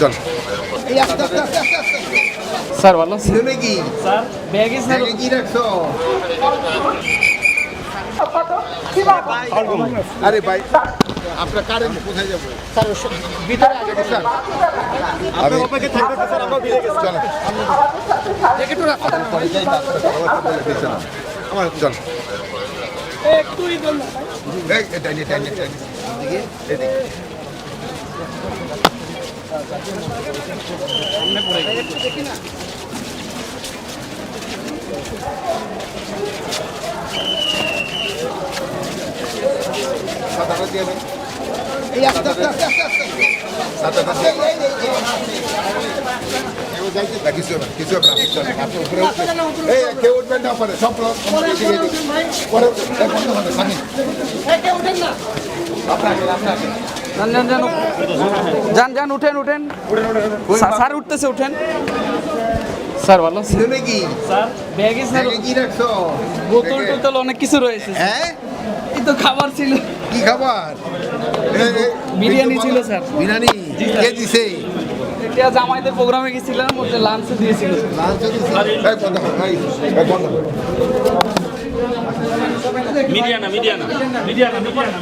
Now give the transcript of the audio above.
চল স্যার ভালো তুমি কি স্যার ব্যাগে স্যার কি রাখছো আরে ভাই আপনার কারেন্ট কোথায় যাব স্যার ভিতরে আগে স্যার অপেক্ষা স্যার আমরা গেছি চলো একটু রাখো পরে যাই না আমার চল একটুই দল এই এদিকে এদিকে সাদাটা দিয়ে দেন এই আস্তে আস্তে আস্তে আস্তে আস্তে। কেউ না, না, না, উঠবেন। এই, কেউ উঠবেন না। সব যান যান উঠেন উঠেন। স্যার- উঠতেছে উঠেন। স্যার ভালো কি? স্যার ব্যাগে স্যার। কি রাখছো? বোতল টোতল অনেক কিছু রয়েছে হ্যাঁ? এই তো খাবার ছিল। কি খাবার? বিরিয়ানি ছিল, স্যার। বিরিয়ানি কে দিছে? এটা জামাইদের প্রোগ্রামে গেছিলাম ওটা লাঞ্চে দিয়েছিল। লাঞ্চ মিডিয়ানা মিডিয়ানা মিডিয়ানা মিডিয়ানা।